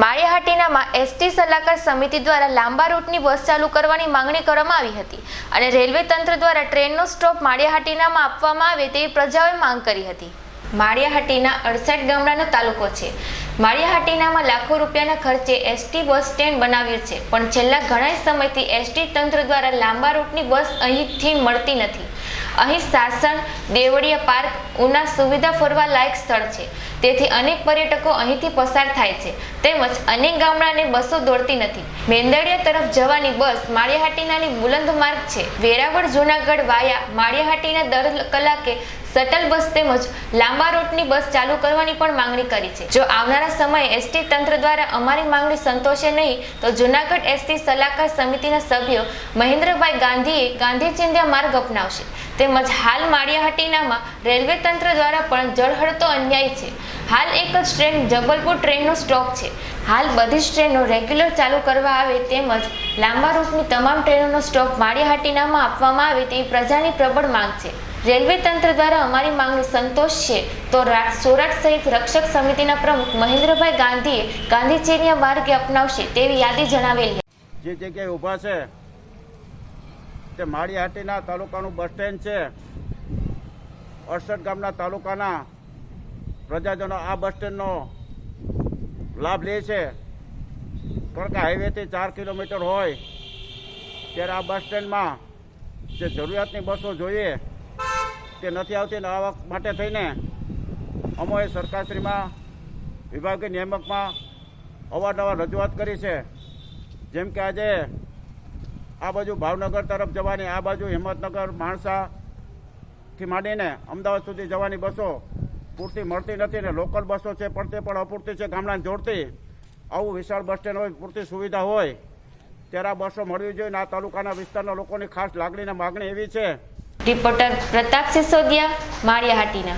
માળિયાહાટીનામાં ST સલાહકાર સમિતિ દ્વારા લાંબા રૂટની બસ ચાલુ કરવાની માંગણી કરવામાં આવી હતી અને રેલવે તંત્ર દ્વારા ટ્રેનનો સ્ટોપ માળિયાહાટીનામાં આપવામાં આવે તેવી પ્રજાઓએ માંગ કરી હતી. માળિયાહાટીના અડસઠ ગામડાનો તાલુકો છે. માળિયાહાટીનામાં લાખો રૂપિયાના ખર્ચે એસટી બસ સ્ટેન્ડ બનાવ્યું છે, પણ છેલ્લા ઘણા સમયથી એસટી તંત્ર દ્વારા લાંબા રૂટની બસ અહીંથી મળતી નથી. અહીં સાસણ, દેવળિયા પાર્ક, ઉના સુવિધા ફરવા લાયક સ્થળ છે. તેથી અનેક પર્યટકો અહીંથી પસાર થાય છે. તેમજ અનેક ગામડાને બસો દોડતી નથી. મેંદળિયા તરફ જવાની બસ માળિયાહાટીનાની બુલંદ માર્ગ છે. વેરાવળ, જૂનાગઢ વાયા માળિયાહાટીના દર કલાકે શટલ બસ તેમજ લાંબા રૂટની બસ ચાલુ કરવાની પણ માંગણી કરી છે. જો આવનારા સમયે એસટી તંત્ર દ્વારા અમારી માંગણી સંતોષે નહીં, તો જૂનાગઢ એસટી સલાહકાર સમિતિના સભ્યો મહેન્દ્રભાઈ ગાંધીએ ગાંધી ચિંધ્યા માર્ગ અપનાવશે. તેમજ હાલ માળિયાહાટીનામાં રેલવે તંત્ર દ્વારા પણ જળહળતો અન્યાય છે. હાલ એક જ ટ્રેન જબલપુર ટ્રેનનો સ્ટોક છે. હાલ બધી જ ટ્રેનો રેગ્યુલર ચાલુ કરવા આવે તેમજ લાંબા રૂટની તમામ ટ્રેનોનો સ્ટોક માળિયાહાટીનામાં આપવામાં આવે તેવી પ્રજાની પ્રબળ માંગ છે. રેલવે તંત્ર દ્વારા અમારી માંગણી સંતોષ છે. તો સોરાટ સહિત રક્ષક સમિતિના પ્રમુખ મહેન્દ્રભાઈ ગાંધીએ ગાંધીચીનિયા માર્ગે અપનાવશે તેવી યાદી જણાવેલી જે જગ્યાએ ઊભા છે, તે માળીહાટીના તાલુકાનું બસ સ્ટેન્ડ છે. અડસઠ ગામના તાલુકાના પ્રજાજનો આ બસ સ્ટેન્ડનો લાભ લે છે. કારણ કે હાઈવેથી ચાર કિલોમીટર હોય, ત્યારે આ બસ સ્ટેન્ડમાં જે જરૂરિયાતની બસો જોઈએ તે નથી આવતી ને આવક માટે થઈને અમોએ સરકારશ્રીમાં, વિભાગીય નિયામકમાં અવારનવાર રજૂઆત કરી છે. જેમ કે આજે આ બાજુ ભાવનગર તરફ જવાની, આ બાજુ હિંમતનગર માણસાથી માંડીને અમદાવાદ સુધી જવાની બસો પૂરતી મળતી નથી ને લોકલ બસો છે, પણ તે પણ અપૂરતી છે, ગામડાને જોડતી. આવું વિશાળ બસ સ્ટેન્ડ હોય, પૂરતી સુવિધા હોય, ત્યારે આ બસો મળવી જોઈએ ને આ તાલુકાના વિસ્તારના લોકોની ખાસ લાગણી માગણી એવી છે રિપોર્ટર પ્રતાપ સિસોદિયા માળિયાહાટીના.